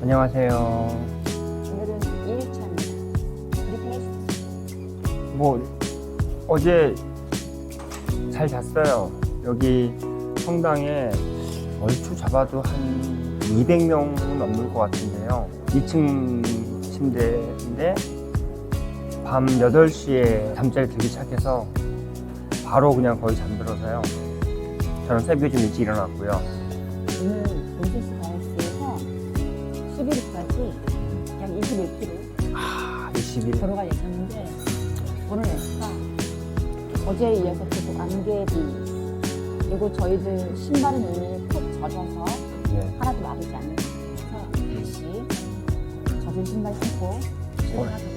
안녕하세요. 오늘은 2일차입니다. 이렇게 해주세요. 뭐 어제 잘 잤어요. 여기 성당에 얼추 잡아도 한 200명은 넘는 것 같은데요. 2층 침대인데 밤 8시에 잠자리 들기 시작해서 바로 그냥 거의 잠들어서요. 저는 새벽에 좀 일찍 일어났고요. 오 20일. 걸어갈 예정인데 오늘 날씨가 어제에 이어서 계속 안개비 그리고 저희들 신발은 이미 푹 젖어서 네. 하나도 마르지 않는 상태에서 다시 젖은 신발 신고 출발하도록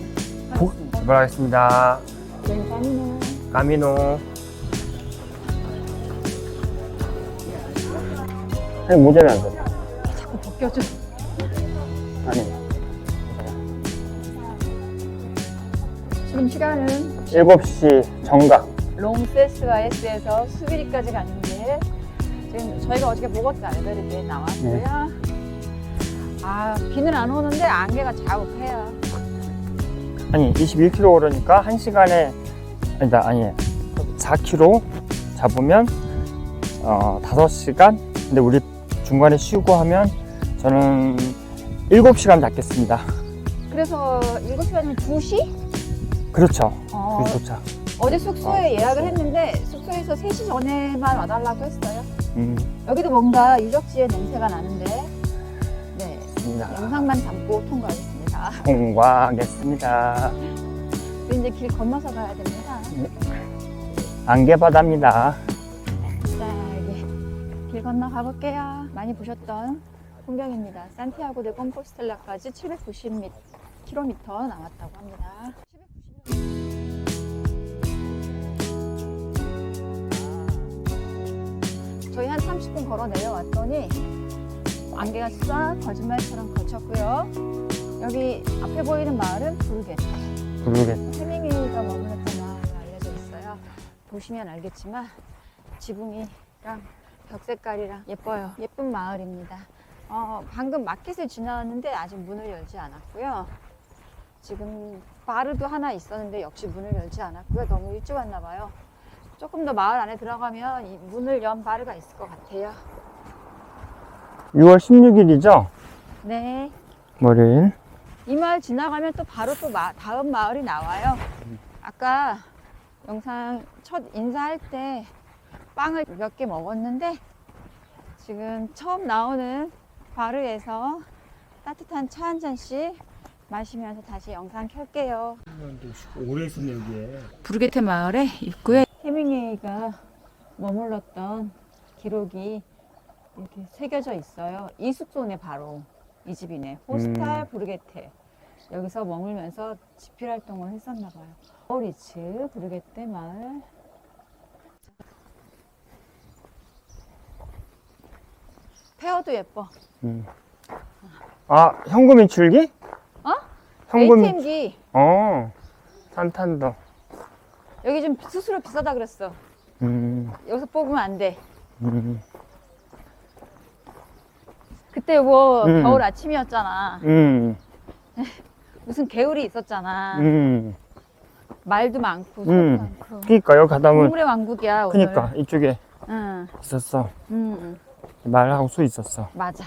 보- 하겠습니다. 출발하겠습니다. 저희는 까미는 까미노. 아니, 모자를 안 써. 자꾸 벗겨져. 지금 시간은 7시 정각. 롱세스와에스에서 수비리까지 가는데 지금 저희가 어저께 보거트 알베르기에 나왔고요. 아 비는 안 오는데 안개가 자욱해요. 아니, 21km 오르니까 1시간에, 아니다, 아니, 4km 잡으면, 어, 5시간? 근데 우리 중간에 쉬고 하면 저는 7시간 잡겠습니다. 그래서 7시간이면 2시? 그렇죠. 어, 그 도착. 어제 숙소에 예약을 했는데 숙소에서 3시 전에만 와달라고 했어요. 음, 여기도 뭔가 유적지의 냄새가 나는데 네 좋습니다. 영상만 담고 통과하겠습니다. 통과하겠습니다. 이제 길 건너서 가야 됩니다. 안개바다입니다. 자, 여기 길 건너 가볼게요. 많이 보셨던 풍경입니다. 산티아고 데 컴포스텔라까지 790km 남았다고 합니다. 790. 저희 한 30분 걸어 내려왔더니 안개가 싹 거짓말처럼 거쳤고요. 여기 앞에 보이는 마을은 부르게트. 부르겠 해밍웨이가 머물렀던 마을로 알려져 있어요. 보시면 알겠지만 지붕이랑 벽 색깔이랑 예뻐요. 예쁜 마을입니다. 어, 방금 마켓을 지나왔는데 아직 문을 열지 않았고요. 지금 바르도 하나 있었는데 역시 문을 열지 않았고요. 너무 일찍 왔나 봐요. 조금 더 마을 안에 들어가면 이 문을 연 바르가 있을 것 같아요. 6월 16일이죠? 네. 월요일. 이 마을 지나가면 또 바로 또 마- 다음 마을이 나와요. 아까 영상 첫 인사할 때 빵을 몇 개 먹었는데 지금 처음 나오는 바르에서 따뜻한 차 한 잔씩 마시면서 다시 영상 켤게요. 오래 있었네, 여기에. 부르게트 마을의 입구에 해밍웨이가 머물렀던 기록이 이렇게 새겨져 있어요. 이 숙소네 바로 이 집이네. 호스탈 음. 부르게테. 여기서 머물면서 집필 활동을 했었나 봐요. 오리츠 부르게테 마을. 페어도 예뻐. 음. 아, 현금 인출기? 어? 현금. ATM기. 어, 산탄더. 여기 좀 수수료 비싸다 그랬어. 음, 여기서 뽑으면 안 돼. 음, 그때 뭐 음. 겨울 아침이었잖아. 음, 무슨 개울이 있었잖아. 음. 말도 많고 소도 음. 많고. 그니까, 여기 가다 보면, 동물의 왕국이야 오늘. 그니까, 이쪽에 응, 있었어. 응, 응, 말하고 수 있었어. 맞아.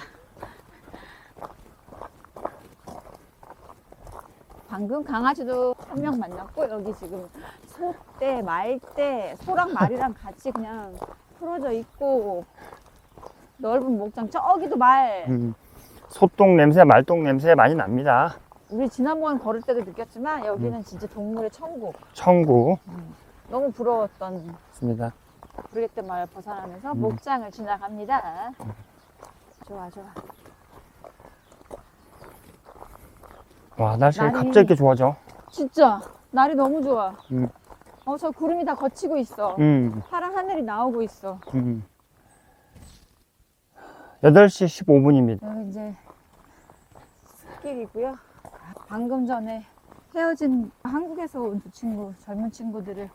방금 강아지도 한 명 만났고 여기 지금 소떼, 말떼, 소랑 말이랑 같이 그냥 풀어져 있고 넓은 목장 저기도 말. 음. 소똥 냄새, 말똥 냄새 많이 납니다. 우리 지난번 걸을 때도 느꼈지만 여기는 진짜 동물의 천국. 청구. 너무 부러웠던 있습니다. 브리게트 마을 벗어나면서 음. 목장을 지나갑니다. 좋아, 좋아. 와, 날씨가 날이- 갑자기 좋아져. 진짜 날이 너무 좋아. 음. 어, 저 구름이 다 걷히고 있어. 음, 파란 하늘이 나오고 있어. 음. 8시 15분입니다. 여기 이제 숲길이고요. 방금 전에 헤어진 한국에서 온 두 친구, 젊은 친구들이랑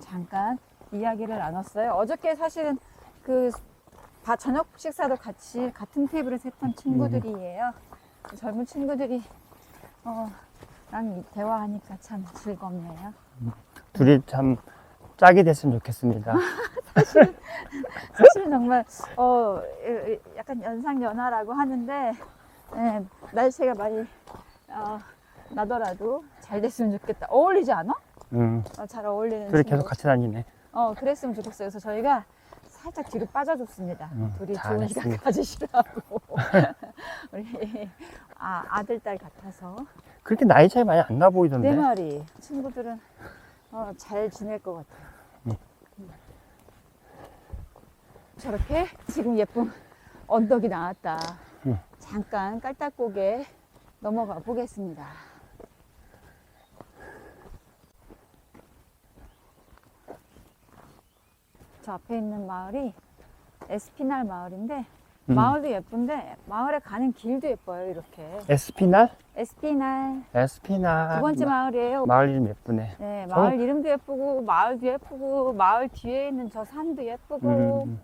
잠깐 이야기를 나눴어요. 어저께 사실은 그 바- 저녁 식사도 같이 같은 테이블에서 했던 친구들이에요. 젊은 친구들이 어, 랑 대화하니까 참 즐겁네요. 둘이 참 짝이 됐으면 좋겠습니다. 사실 정말 어, 약간 연상연하라고 하는데 예, 날씨가 많이 어, 나더라도 잘 됐으면 좋겠다. 어울리지 않아? 음, 어, 잘 어울리는 둘이 친구. 계속 같이 다니네. 어, 그랬으면 좋겠어요. 그래서 저희가 살짝 뒤로 빠져줬습니다. 음, 둘이 좋은. 시간 가지시라고. 우리 아, 아들, 딸 같아서. 그렇게 나이 차이 많이 안 나 보이던데. 내 말이. 친구들은 어, 잘 지낼 것 같아요. 음. 음. 저렇게 지금 예쁜 언덕이 나왔다. 음. 잠깐 깔딱고개 넘어가 보겠습니다. 저 앞에 있는 마을이 에스피날 마을인데 음. 마을도 예쁜데 마을에 가는 길도 예뻐요 이렇게. 에스피날? 에스피날. 에스피날. 두 번째 마- 마을이에요. 마을 이름 예쁘네. 네 저- 마을 이름도 예쁘고 마을도 예쁘고 마을 뒤에 있는 저 산도 예쁘고 음,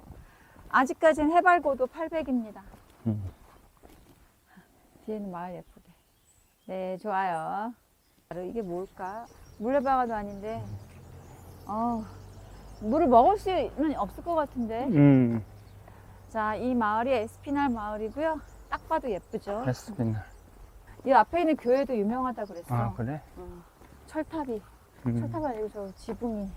아직까지는 해발고도 800입니다. 음. 뒤에는 마을 예쁘게. 네 좋아요. 이게 뭘까? 물레방아도 아닌데. 어 물을 먹을 수는 없을 것 같은데. 음, 자 이 마을이 에스피날 마을이고요. 딱 봐도 예쁘죠? 에스피날. 이 앞에 있는 교회도 유명하다 그랬어. 아, 그래? 어, 철탑이. 음. 철탑 아니고 저 지붕이.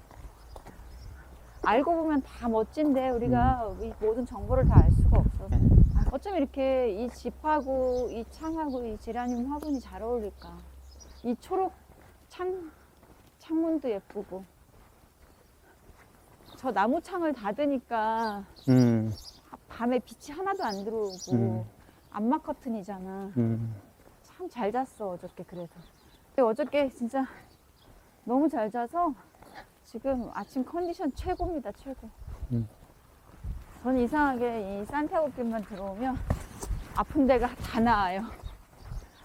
알고 보면 다 멋진데 우리가 이 모든 정보를 다 알 수가 없어 네. 아, 어쩜 이렇게 이 집하고 이 창하고 이 제라늄 화분이 잘 어울릴까? 이 초록 창 창문도 예쁘고 저 나무 창을 닫으니까 음, 밤에 빛이 하나도 안 들어오고 음. 암막 커튼이잖아 음. 참 잘 잤어 어저께 그래서 근데 어저께 진짜 너무 잘 자서 지금 아침 컨디션 최고입니다 최고 음. 저는 이상하게 이 산티아고 길만 들어오면 아픈 데가 다 나아요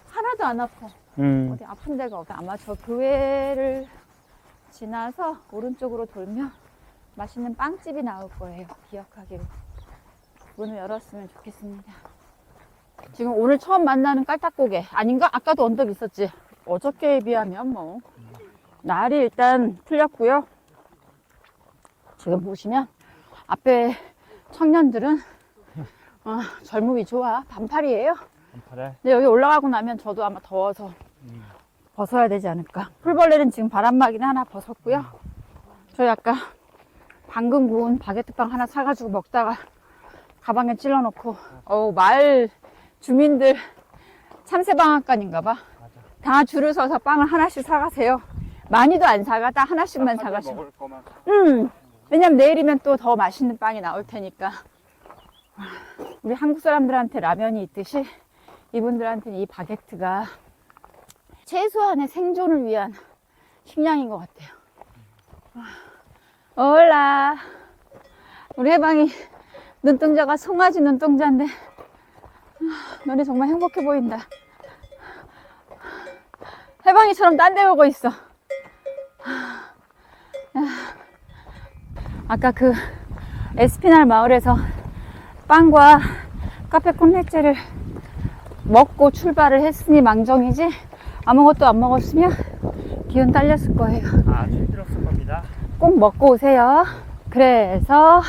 하나도 안 아파 음. 어디 아픈 데가 없어 아마 저 교회를 지나서 오른쪽으로 돌면 맛있는 빵집이 나올 거예요. 기억하기로. 문을 열었으면 좋겠습니다. 지금 오늘 처음 만나는 깔딱고개. 아닌가? 아까도 언덕 있었지. 어저께에 비하면 뭐. 날이 일단 풀렸고요. 지금 보시면 앞에 청년들은 어, 젊음이 좋아. 반팔이에요. 그래. 근데 여기 올라가고 나면 저도 아마 더워서 벗어야 되지 않을까. 풀벌레는 지금 바람막이는 하나 벗었고요. 저희 아까 방금 구운 바게트빵 하나 사가지고 먹다가 가방에 찔러놓고, 어우, 마을 주민들 참새방앗간인가 봐. 다 줄을 서서 빵을 하나씩 사가세요. 많이도 안 사가, 딱 하나씩만 사가시고. 먹을 거만. 음, 왜냐면 내일이면 또 더 맛있는 빵이 나올 테니까. 우리 한국 사람들한테 라면이 있듯이 이분들한테는 이 바게트가 최소한의 생존을 위한 식량인 것 같아요. 올라. 우리 해방이 눈동자가 송아지 눈동자인데, 아, 너네 정말 행복해 보인다. 해방이처럼 딴데 오고 있어. 아까 그 에스피날 마을에서 빵과 카페 콘레제를 먹고 출발을 했으니 망정이지 아무것도 안 먹었으면 기운 딸렸을 거예요. 겁니다. 꼭 먹고 오세요. 그래서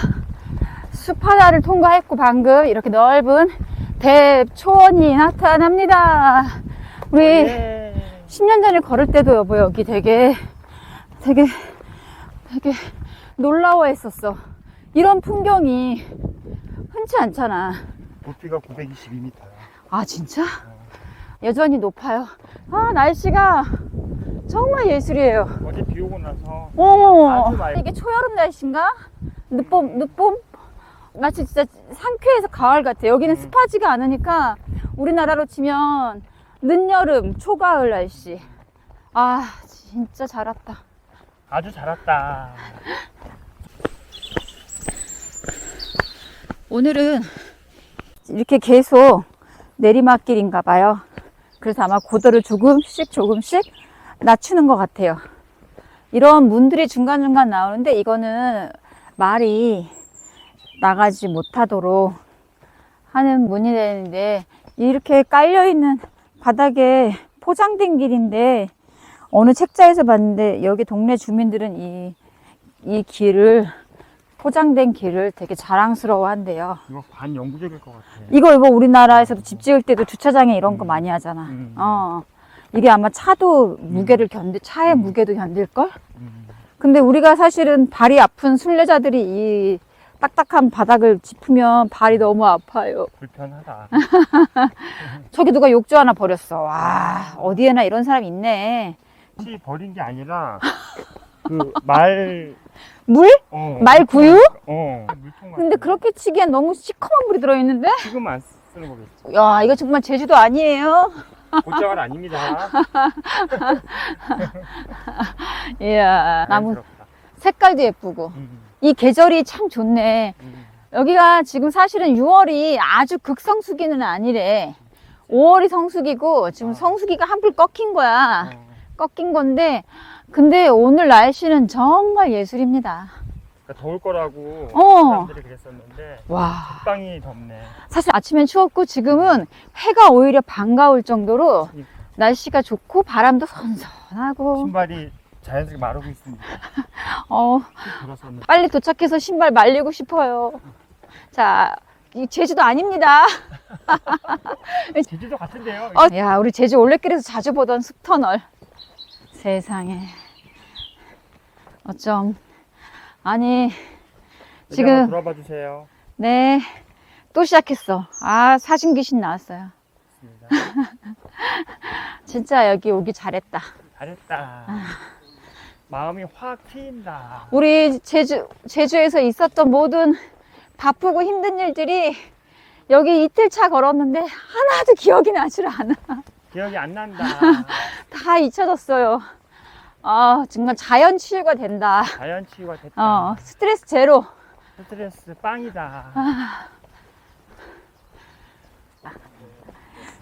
숲 하나를 통과했고 방금 이렇게 넓은 대초원이 나타납니다. 우리 예. 10년 전에 걸을 때도 여보 여기 되게 되게 되게 놀라워했었어. 이런 풍경이 흔치 않잖아. 높이가 922m야. 아 진짜? 여전히 높아요. 아 날씨가 정말 예술이에요. 오고 나서 어 아주 맑고. 이게 초여름 날씨인가? 늦봄 늦봄? 마치 진짜 상쾌해서 가을 같아. 여기는 음. 습하지가 않으니까 우리나라로 치면 늦여름 초가을 날씨. 아 진짜 잘 왔다. 아주 잘 왔다. 오늘은 이렇게 계속 내리막길인가 봐요. 그래서 아마 고도를 조금씩 조금씩 낮추는 것 같아요. 이런 문들이 중간중간 나오는데 이거는 말이 나가지 못하도록 하는 문이 되는데 이렇게 깔려있는 바닥에 포장된 길인데 어느 책자에서 봤는데 여기 동네 주민들은 이, 이 길을 포장된 길을 되게 자랑스러워 한대요. 이거 반영구적일 것 같아. 이거 이거 우리나라에서도 집 지을 때도 주차장에 이런 거 음. 많이 하잖아. 음. 어. 이게 아마 차도 무게를 견디, 차의 음. 무게도 견딜걸? 음. 근데 우리가 사실은 발이 아픈 순례자들이 이 딱딱한 바닥을 짚으면 발이 너무 아파요. 불편하다. 저기 누가 욕조 하나 버렸어. 와, 어디에나 이런 사람이 있네. 혹시 버린 게 아니라 그말 물? 어. 말 구유? 어. 물통 같은 근데 거. 그렇게 치기엔 너무 시커먼 물이 들어있는데? 지금 안 쓰는 거겠지. 야, 이거 정말 제주도 아니에요? 곧장은 아닙니다. 이야, 나무 자연스럽다. 색깔도 예쁘고. 음. 이 계절이 참 좋네. 음. 여기가 지금 사실은 6월이 아주 극성수기는 아니래. 5월이 성수기고 지금 아. 성수기가 한풀 꺾인 거야. 어. 꺾인 건데 근데 오늘 날씨는 정말 예술입니다. 그러니까 더울 거라고 어. 사람들이 그랬었는데 와. 빵이 덥네. 사실 아침엔 추웠고 지금은 해가 오히려 반가울 정도로 날씨가 좋고 바람도 선선하고 신발이 자연스럽게 마르고 있습니다. 어, 들었었는데. 빨리 도착해서 신발 말리고 싶어요. 자, 이 제주도 아닙니다. 제주도 같은데요. 어, 야, 우리 제주 올레길에서 자주 보던 숲터널. 세상에. 어쩜. 아니, 지금 돌아봐 주세요. 네. 또 시작했어. 아, 사진 귀신 나왔어요. 진짜 여기 오기 잘했다. 잘했다. 마음이 확 트인다. 우리 제주, 제주에서 있었던 모든 바쁘고 힘든 일들이 여기 이틀 차 걸었는데 하나도 기억이 나질 않아. 기억이 안 난다. 다 잊혀졌어요. 아, 정말 자연 치유가 된다. 자연 치유가 됐다. 어, 스트레스 제로. 스트레스 빵이다.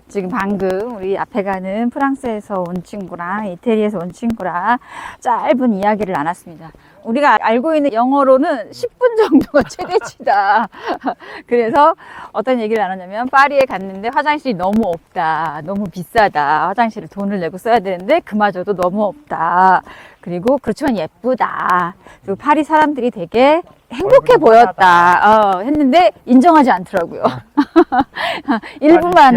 지금 방금 우리 앞에 가는 프랑스에서 온 친구랑 이태리에서 온 친구랑 짧은 이야기를 나눴습니다. 우리가 알고 있는 영어로는 10분 정도가 최대치다. 그래서 어떤 얘기를 나눴냐면 파리에 갔는데 화장실이 너무 없다. 너무 비싸다. 화장실을 돈을 내고 써야 되는데 그마저도 너무 없다. 그리고 그렇지만 예쁘다. 그리고 파리 사람들이 되게 행복해 보였다. 어, 했는데 인정하지 않더라고요. 일부만?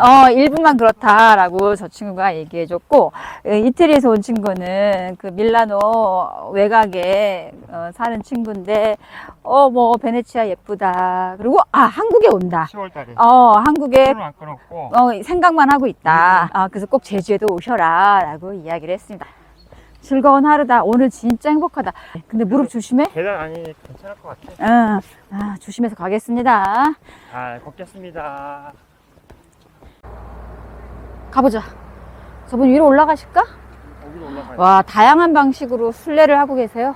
어, 일부만 그렇다라고 저 친구가 얘기해 줬고, 어, 이태리에서 온 친구는 그 밀라노 외곽에 어, 사는 친구인데, 어, 뭐, 베네치아 예쁘다. 그리고, 아, 한국에 온다. 10월달에 어, 한국에 어, 생각만 하고 있다. 아, 그래서 꼭 제주에도 오셔라. 라고 이야기를 했습니다. 즐거운 하루다. 오늘 진짜 행복하다. 근데 무릎 조심해. 계단 아니 괜찮을 것 같아. 어, 아, 조심해서 가겠습니다. 잘 걷겠습니다. 가보자. 저분 위로 올라가실까? 여기로 올라가요. 와, 다양한 방식으로 순례를 하고 계세요.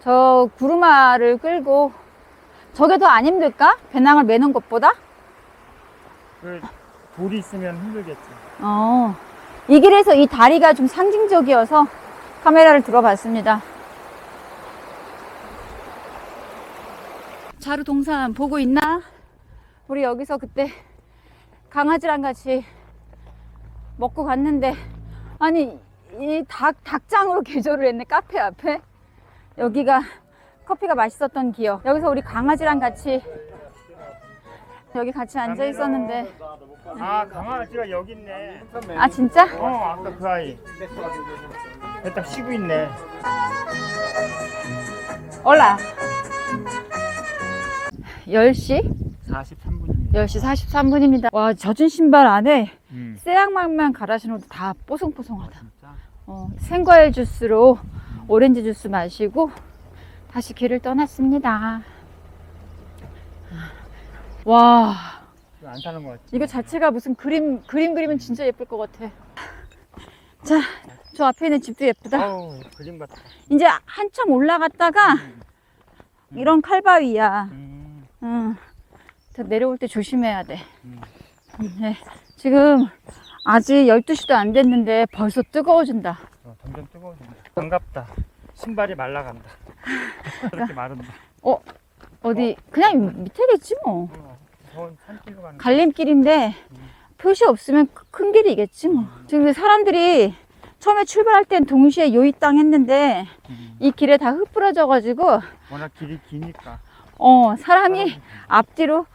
저 구르마를 끌고 저게 더 안 힘들까? 배낭을 매는 것보다? 그 돌이 있으면 힘들겠지. 어. 이 길에서 이 다리가 좀 상징적이어서 카메라를 들어봤습니다. 자루 동산 보고 있나? 우리 여기서 그때 강아지랑 같이 먹고 갔는데 아니 이 닭 닭장으로 개조를 했네 카페 앞에 여기가 커피가 맛있었던 기억 여기서 우리 강아지랑 같이 여기 같이 앉아 있었는데 아 강아지가 여기 있네. 아 진짜? 어 아까 그 아이. 딱 쉬고 있네. 올라 10시? 43분입니다. 10시 43분입니다 와 젖은 신발 안에 음. 새양말만 갈아 신어도 다 뽀송뽀송하다 진짜. 어, 생과일 주스로 오렌지 주스 마시고 다시 길을 떠났습니다 와 이거 안 사는 것 같지? 이거 자체가 무슨 그림 그림 그리면 진짜 예쁠 것 같아 자 저 앞에 있는 집도 예쁘다 어우 그림 같다. 이제 한참 올라갔다가 이런 칼바위야 음. 응. 더 내려올 때 조심해야 돼. 음. 네. 지금 아직 12시도 안 됐는데 벌써 뜨거워진다. 어, 점점 뜨거워진다. 반갑다. 신발이 말라간다. 이렇게 마른다. 어디, 그냥 밑에겠지 뭐. 어, 저 산길로 가는 거. 갈림길인데 표시 없으면 크- 큰 길이겠지 뭐. 지금 사람들이 처음에 출발할 땐 동시에 요이 땅 했는데 음, 이 길에 다 흩뿌려져가지고 워낙 길이 기니까. 어 사람이 앞뒤로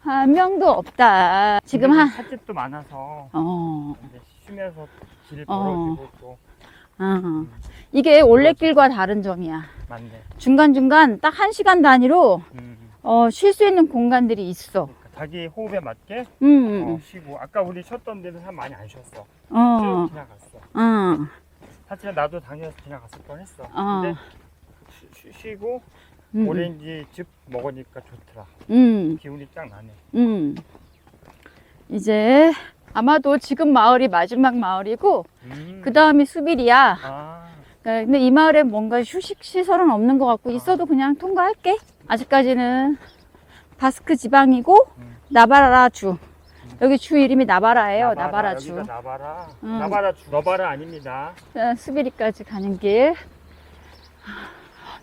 한 명도 없다. 지금 한 찻집도 많아서 어, 이제 쉬면서 길 어. 벌어지고 또 어. 이게 올레길과 다른 점이야. 많네. 중간 중간 딱 한 시간 단위로 음, 어, 쉴 수 있는 공간들이 있어. 그러니까 자기 호흡에 맞게 음, 어, 쉬고 아까 우리 쉬었던 데는 사람 많이 안 쉬었어. 어, 쭉 지나갔어. 어, 사실은 나도 당연히 지나갔을 뻔했어. 어. 근데 쉬, 쉬- 쉬고 음, 오렌지 즙 먹으니까 좋더라. 음, 기운이 쫙 나네. 음. 이제 아마도 지금 마을이 마지막 마을이고 음. 그 다음이 수빌이야. 아, 네, 근데 이 마을에 뭔가 휴식 시설은 없는 것 같고 있어도 그냥 통과할게. 아직까지는 바스크 지방이고 음. 나바라 주. 여기 주 이름이 나바라예요. 나바라, 주. 여기가 나바라. 음. 나바라 주. 너바라 아닙니다. 자, 수비리까지 가는 길.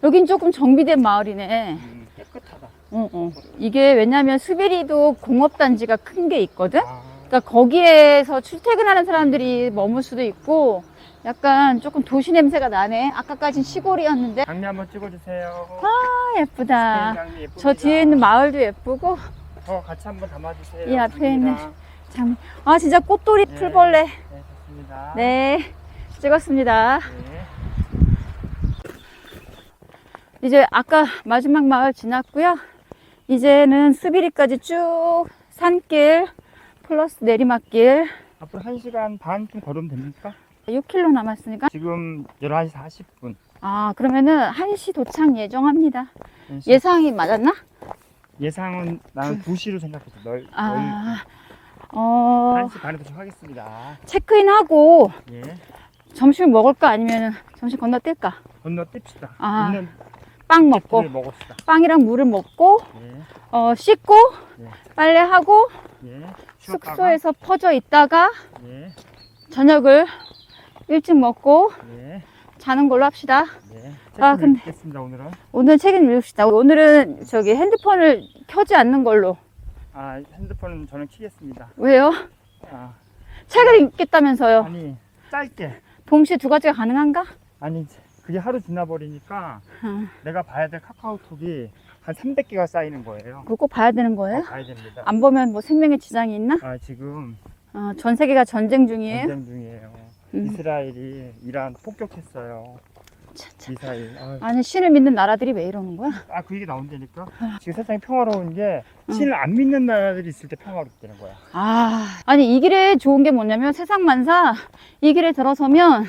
여긴 조금 정비된 마을이네. 음, 깨끗하다. 어, 어. 이게 왜냐면 수비리도 공업단지가 큰 게 있거든? 아, 그러니까 거기에서 출퇴근하는 사람들이 머물 수도 있고 약간 조금 도시 냄새가 나네. 아까까진 시골이었는데. 장미 한번 찍어주세요. 아, 예쁘다. 장미 예쁩니다. 저 뒤에 있는 마을도 예쁘고. 저 같이 한번 담아주세요. 이 앞에 있는 장미랑. 참, 아, 진짜 꽃돌이 네. 풀벌레. 네, 좋습니다. 네. 찍었습니다. 네. 이제 아까 마지막 마을 지났고요. 이제는 수비리까지 쭉 산길 플러스 내리막길 앞으로 1시간 반쯤 걸으면 됩니까? 6km 남았으니까 지금 11시 40분. 아 그러면은 1시 도착 예정합니다. 예. 예상이 맞았나? 예상은 나는 2시로 생각했어. 널, 아, 널 어 1시 반에 도착하겠습니다. 체크인하고 예. 점심 먹을까 아니면 점심 건너뛸까? 건너뜁시다. 아, 있는 빵 먹고 집들을 먹읍시다. 빵이랑 물을 먹고 예. 어 씻고 예. 빨래하고 예. 쉬었다가, 숙소에서 퍼져 있다가 예. 저녁을 일찍 먹고 예. 자는 걸로 합시다. 예. 아, 아, 근데- 근겠습니다 오늘은. 오늘 책임 읽읍시다. 오늘은 저기 핸드폰을 켜지 않는 걸로. 아, 핸드폰은 저는 키겠습니다. 왜요? 아, 책을 읽겠다면서요. 아니, 짧게. 동시에 두 가지가 가능한가? 아니, 그게 하루 지나버리니까 응. 내가 봐야 될 카카오톡이 한 300개가 쌓이는 거예요. 그거 꼭 봐야 되는 거예요? 어, 봐야 됩니다. 안 보면 뭐 생명에 지장이 있나? 아, 지금 어, 전 세계가 전쟁 중이에요. 전쟁 중이에요. 음. 이스라엘이 이란 폭격했어요. 미사일. 아, 아니 신을 믿는 나라들이 왜 이러는 거야? 아, 그 얘기 나온다니까? 지금 세상이 평화로운 게 응. 신을 안 믿는 나라들이 있을 때 평화롭다는 거야. 아, 아니 이 길에 좋은 게 뭐냐면 세상 만사 이 길에 들어서면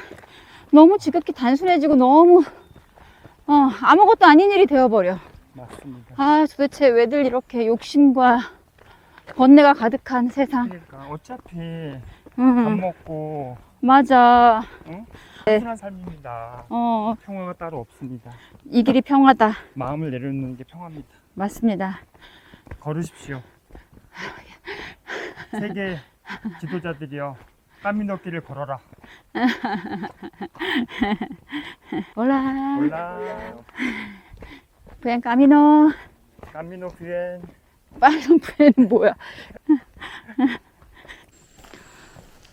너무 지극히 단순해지고 너무 어, 아무것도 아닌 일이 되어버려. 맞습니다. 아, 도대체 왜들 이렇게 욕심과 번뇌가 가득한 세상. 그러니까 어차피 밥 음, 먹고 맞아. 응? 네. 단순한 삶입니다. 어, 평화가 따로 없습니다. 이 길이 평화다. 마음을 내려놓는 게 평화입니다. 맞습니다. 걸으십시오. 세계 지도자들이여 까미노길을 걸어라. 올라. 올라 부엔 까미노. 까미노 뷰엔 빨간 부에는 뭐야?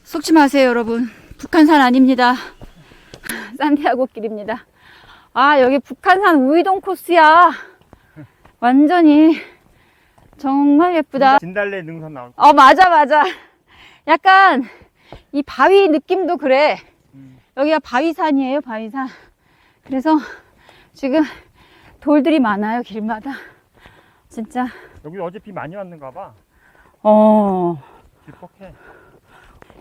속지 마세요, 여러분. 북한산 아닙니다. 산티아고 길입니다. 아, 여기 북한산 우이동 코스야. 완전히 정말 예쁘다. 진달래 능선 나올 거. 어, 맞아, 맞아. 약간 이 바위 느낌도 그래. 음, 여기가 바위산이에요, 바위산. 그래서 지금 돌들이 많아요, 길마다. 진짜. 여기 어제 비 많이 왔는가 봐. 어. 길뻑해.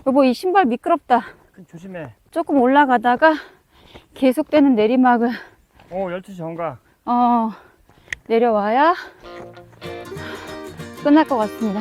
여보, 이 신발 미끄럽다. 그 조심해. 조금 올라가다가 계속되는 내리막을, 어 12시 전가. 어, 내려와야 끝날 것 같습니다.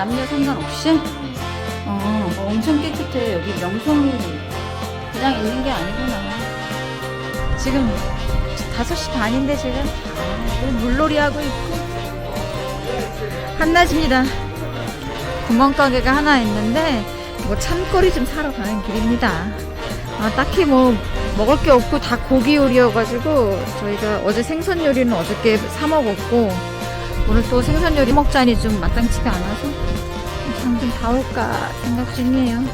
남녀 상관없이 어, 엄청 깨끗해. 여기 명성이 그냥 있는 게 아니구나. 지금 5시 반인데 지금 아, 물놀이 하고 있고 한낮입니다. 구멍가게가 하나 있는데 뭐 참거리 좀 사러 가는 길입니다. 아, 딱히 뭐 먹을 게 없고 다 고기 요리여가지고 저희가 어제 생선 요리는 어저께 사 먹었고 오늘 또 생선 요리 먹자니 좀 마땅치가 않아서 봐올까 생각 중이에요.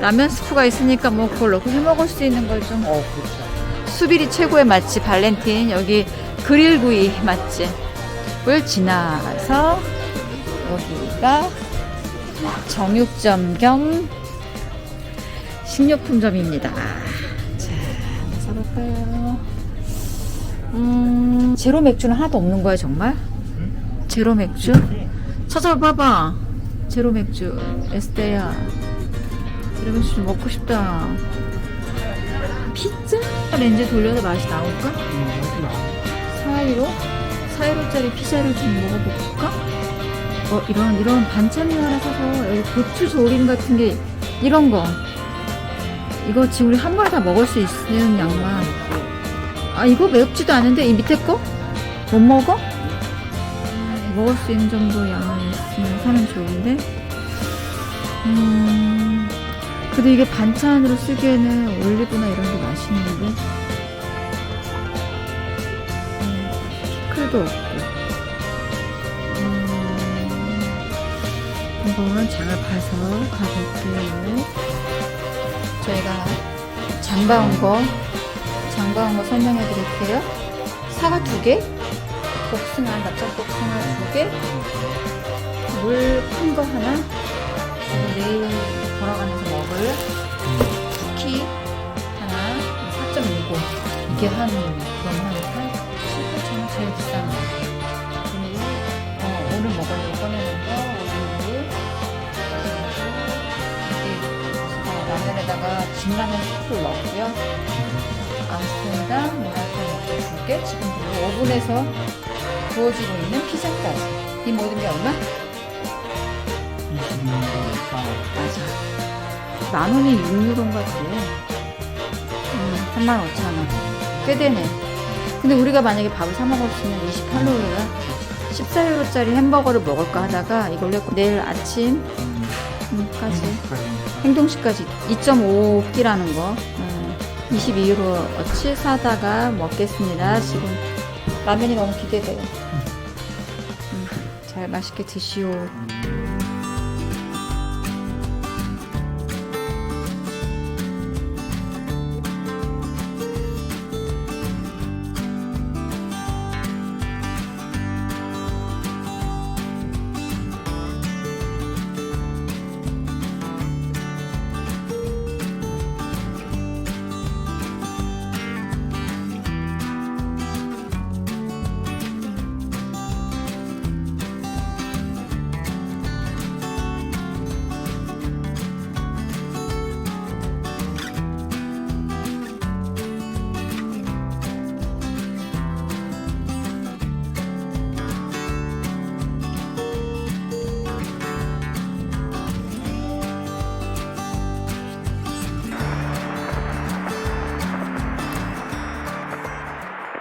라면 스프가 있으니까 뭐 그걸 넣고 해 먹을 수 있는 걸 좀. 어, 그렇죠. 수비리 최고의 맛집 발렌틴 여기 그릴구이 맛집을 지나서 여기가 정육점 겸 식료품점입니다. 자, 사볼까요? 음, 제로 맥주는 하나도 없는 거야 정말? 제로 맥주? 찾아봐봐. 제로 맥주 에스테야. 제로 맥주 좀 먹고 싶다. 피자? 렌즈 돌려서 맛이 나올까? 음. 4유로? 4유로짜리 피자를 좀 먹어볼까? 어, 이런, 이런 반찬류 하나 사서 여기 고추 조림 같은 게, 이런 거. 이거 지금 우리 한 번에 다 먹을 수 있는 양만. 아, 이거 맵지도 않은데, 이 밑에 거? 못 먹어? 음, 먹을 수 있는 정도 양이 있으면 사면 좋은데. 음, 근데 이게 반찬으로 쓰기에는 올리브나 이런 게 맛있는데. 음, 피클도 없고. 음, 이거는 장을 봐서 가볼게요. 저희가 장봐온 거, 장봐온 거 설명해 드릴게요. 사과 두 개, 복숭아, 납작 복숭아 두 개, 물 큰 거 하나, 그리고 내일 걸어가면서 먹을 쿠키 하나, 4.65. 이게 한, 그럼 한 8, 7, 8천 원 제일 비싼 거. 그리고, 어, 오늘 먹으려고 꺼내는 거. 그리고, 어, 라면에다가 진라면 스프를 넣고요. 암스테르담, 모나코 두 개, 지금 오븐에서 구워지고 있는 피자까지. 이 모든 게 얼마? 22만 맞아. 만 원이 6유로인 것 같아. 음, 3만 5천 원. 꽤 되네. 근데 우리가 만약에 밥을 사 먹었으면 28유로야. 14유로짜리 햄버거를 먹을까 하다가 이걸 했고 내일 아침 까지 행동식까지 2.5끼라는 거. 음, 22유로 어치 사다가 먹겠습니다. 지금 라면이 너무 기대돼요. 음, 잘 맛있게 드시오.